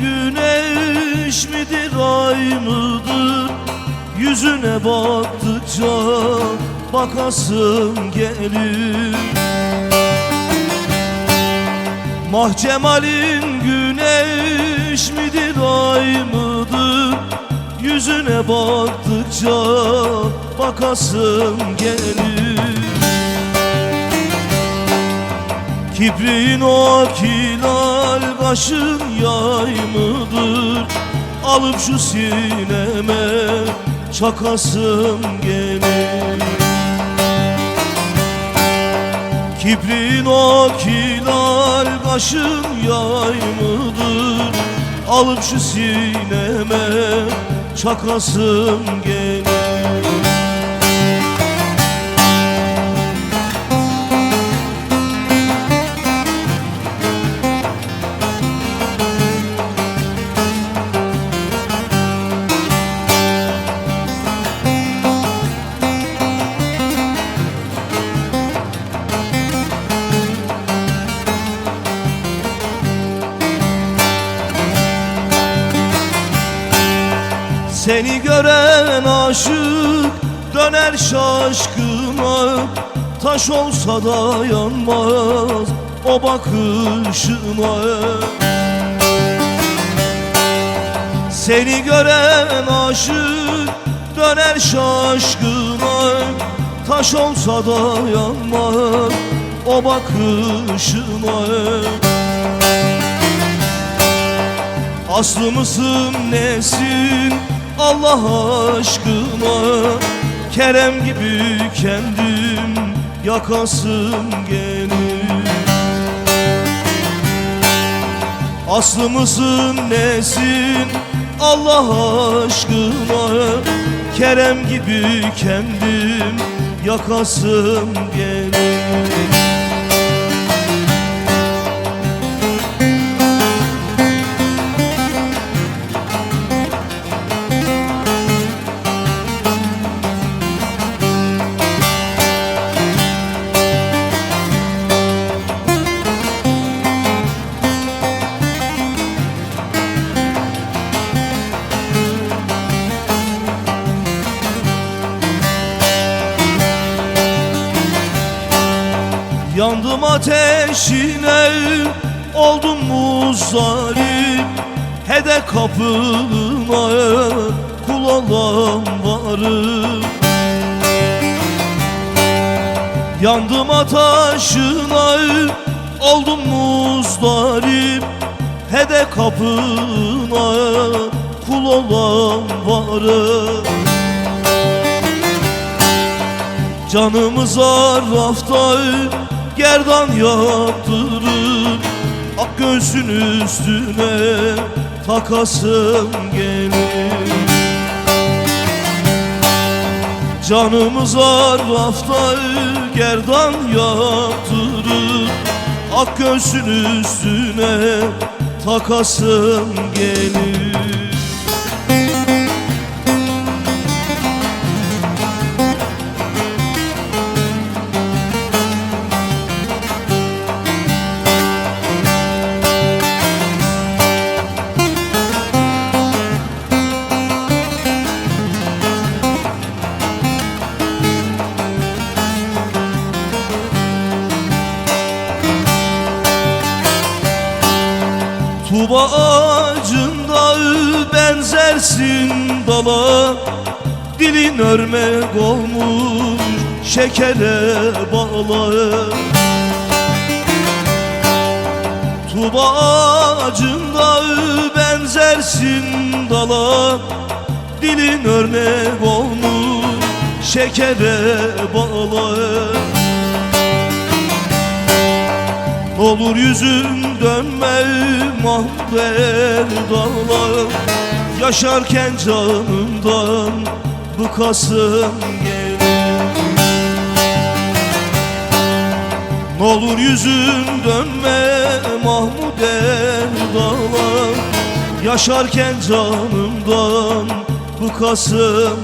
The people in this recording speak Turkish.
Güneş midir ay mıdır? Yüzüne baktıkça bakasım gelir. Mahcemalin güneş midir ay mıdır? Yüzüne baktıkça bakasım gelir. Kibrin o kilal kaşın yay mıdır Alıp şu sineme çakasım gelir Kibrin o kilal kaşın yay mıdır Alıp şu sineme çakasım gelir Seni gören aşık döner şaşkına Taş olsa da yanmaz o bakışına Seni gören aşık döner şaşkına Taş olsa da yanmaz o bakışına Aslı mısın nesin Allah aşkına. Kerem gibi kendim yakasım gelir Aslı mısın nesin? Allah aşkına. Kerem gibi kendim yakasım gelir Yandım ateşine oldum muzdarip Hede kapına kul olan varım Yandım ateşine oldum muzdarip Hede kapına kul olan varım Canımıza rafta gerdan yaptırıp Ak göğsün üstüne takasım gelir. Canımıza rafta gerdan yaptırıp Ak göğsün üstüne takasım gelir Tuba ağacında benzersin dala Dilin örmek olmuş şekere bağlı Tuba ağacında benzersin dala. Dilin örnek olmuş şekere bağlı Olur yüzüm dönme mahver dağlar. Yaşarken canımdan bıkasım gelir. N'olur yüzüm dönme Mahmud dağlar. Yaşarken canımdan bıkasım